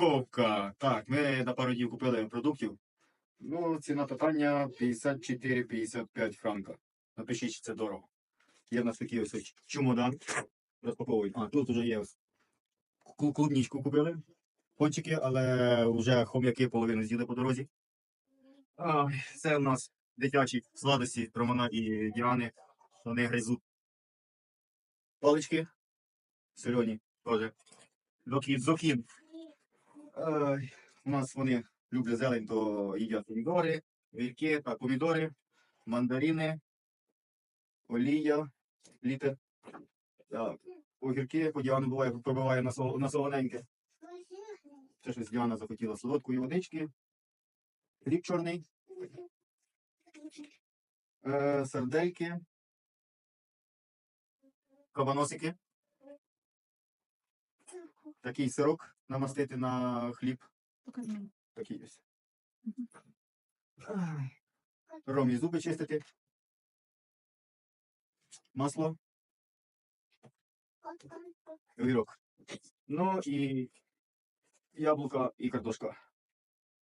Морковка. Так, ми на пару днів купили продуктів. Ну, ціна питання 54-55 франка. Напишіть, чи це дорого. Є в нас такий ось чемодан. Розпаковують. А, тут вже є ось ку- клубничку купили. Пончики, але вже хом'яки половину з'їли по дорозі. А, це у нас дитячі сладості Романа і Діани. Вони гризуть палички. Сольоні теж. Зокін, зокін. Ай, у нас вони люблять зелень, то їдять помідори, гірки, так, помідори, мандарини, олія, літр. Так. Огірки, по Діану буває, пробиває на, сол, на солоненьке. Це щось Діана захотіла солодкої водички. Хліб чорний, е, сардельки, кабаносики. Такий сирок намастити на хліб. Покажи. Такий ось. Ромі зуби чистити. Масло, Вирок. Ну і яблука і картошка.